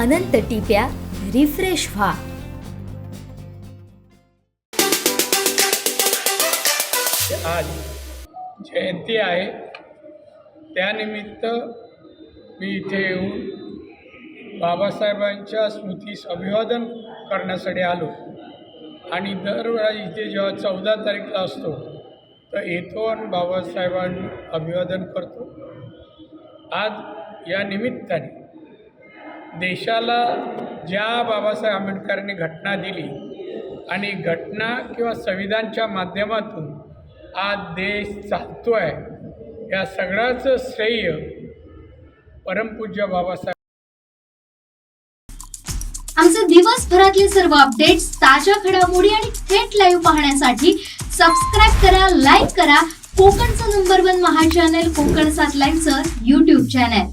अनंत टिप्या refresh व्हा. आज जयंती आहे. त्यानिमित्त मी इथे येऊन बाबासाहेबांच्या स्मृतीस अभिवादन करण्यासाठी आलो. आणि दरवेळा इथे जेव्हा चौदा तारीखला असतो तर येतो आणि बाबासाहेबांना अभिवादन करतो. आज या निमित्ताने देशाला ज्या बाबासाहेब आंबेडकरांनी घटना दिली आणि घटना किंवा संविधानच्या माध्यमातून आज देश चालतो आहे या सगळ्याचं श्रेय परमपूज्य बाबासाहेब आमचे दिवसभरातले सर्व अपडेट्स ताज्या घडामोडी आणि थेट लाईव्ह पाहण्यासाठी सबस्क्राईब करा लाईक करा. कोकणचं number one Maha channel Konkan सात लाईनचं युट्यूब चॅनल